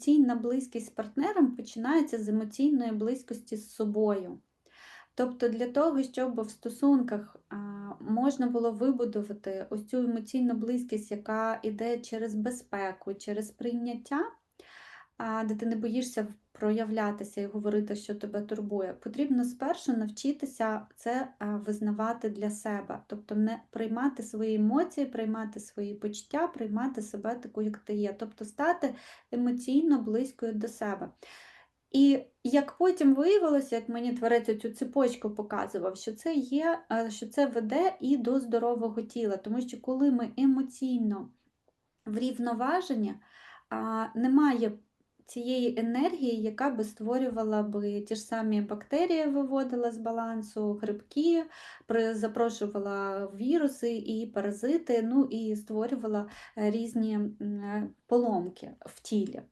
емоційна близькість з партнером починається з емоційної близькості з собою. Тобто для того, щоб в стосунках можна було вибудувати ось цю емоційну близькість, яка йде через безпеку, через прийняття, де ти не боїшся проявлятися і говорити, що тебе турбує, потрібно спершу навчитися це визнавати для себе, тобто не приймати свої емоції, приймати свої почуття, приймати себе таку, як ти є, тобто стати емоційно близькою до себе. І як потім виявилося, як мені творець цю цепочку показував, що це є, що це веде і до здорового тіла, тому що коли ми емоційно врівноважені, немає цієї енергії, яка би створювала би ті ж самі бактерії, виводила з балансу, грибки, запрошувала віруси і паразити, ну і створювала е, різні е, поломки в тілі.